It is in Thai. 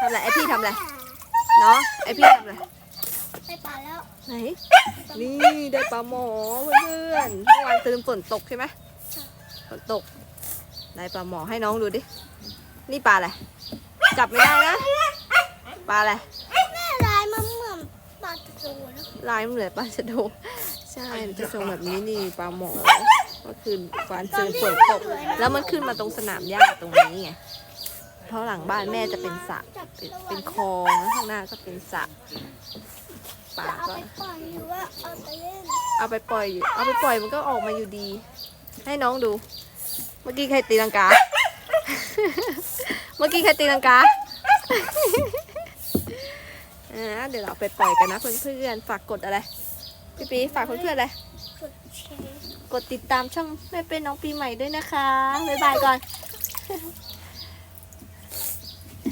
ทำอะไรไอพี่ทำอะไรเนาะไอพี่ทำอะไรไปป่าแล้วไหนนี่ได้ปลาหมอเพื่อนๆเมื่อวานตื่นฝนตกใช่ไหมฝนตกได้ปลาหมอให้น้องดูดินี่ปลาอะไรจับไม่ได้นะปลาอะไรแม่ลายมันเหมือนปลาตะโกนลายมันเหมือนปลาชะโดใช่มันจะทรงแบบนี้นี่ปลาหมอก็คือวานตื่นฝนตกแล้วมันขึ้นมาตรงสนามหญ้าตรงนี้ไง เพราะหลังบ้านแม่จะเป็นสระเป็นเป็นคลองแล้วข้างหน้าก็เป็นสระปลาจะเอาก็ ไปปล่อยหรือว่าเอาไปเล่นเอาไปปล่อยอยู่เอาไปปล่อยมันก็ออกมาอยู่ดี ให้น้องดู เมื่อกี้ใครตีลังกา เมื่อกี้ใครตีลังกา อ่าเดี๋ยวเราเอาไปปล่อยกันนะเพื่อนๆ ฝากกดอะไร พี่ปีฝากเพื่อนๆอะไรกดแชร์ กดติดตามช่องแม่เป็นน้องปีใหม่ด้วยนะคะ บ๊ายบายก่อน